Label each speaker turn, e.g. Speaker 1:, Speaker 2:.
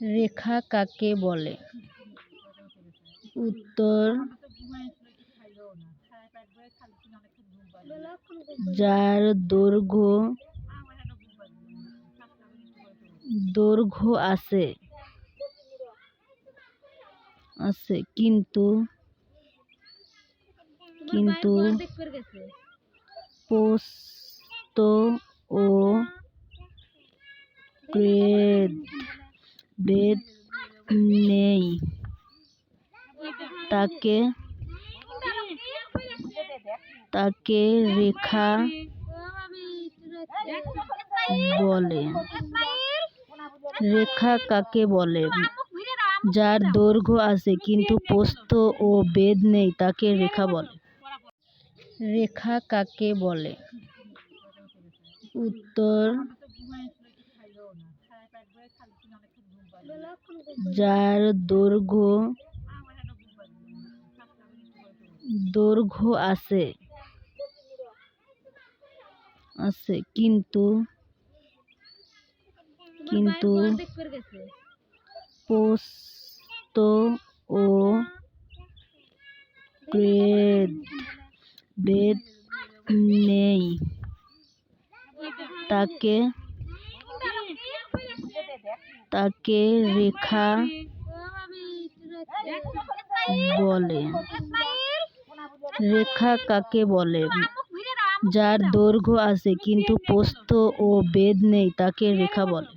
Speaker 1: রেখা কাকে বলে? উত্তর যার দৈর্ঘ্য দৈর্ঘ্য আছে আছে কিন্তু কিন্তু পোস্ত ও বেদ বেদ নেই। তাকে তাকে রেখা বলে। রেখা কাকে বলে? যার দৈর্ঘ্য আছে, কিন্তু প্রস্থ ও বেদ নেই, তাকে রেখা বলে। রেখা কাকে বলে? উত্তর যার দৈর্ঘ্য দৈর্ঘ্য আছে আছে কিন্তু কিন্তু পোস্ত ও বেদ বেদ নেই। তাকে তাকে রেখা বলে। রেখা কাকে বলে? যার দৈর্ঘ্য আছে, কিন্তু প্রস্থ ও বেদ নেই, তাকে রেখা বলে।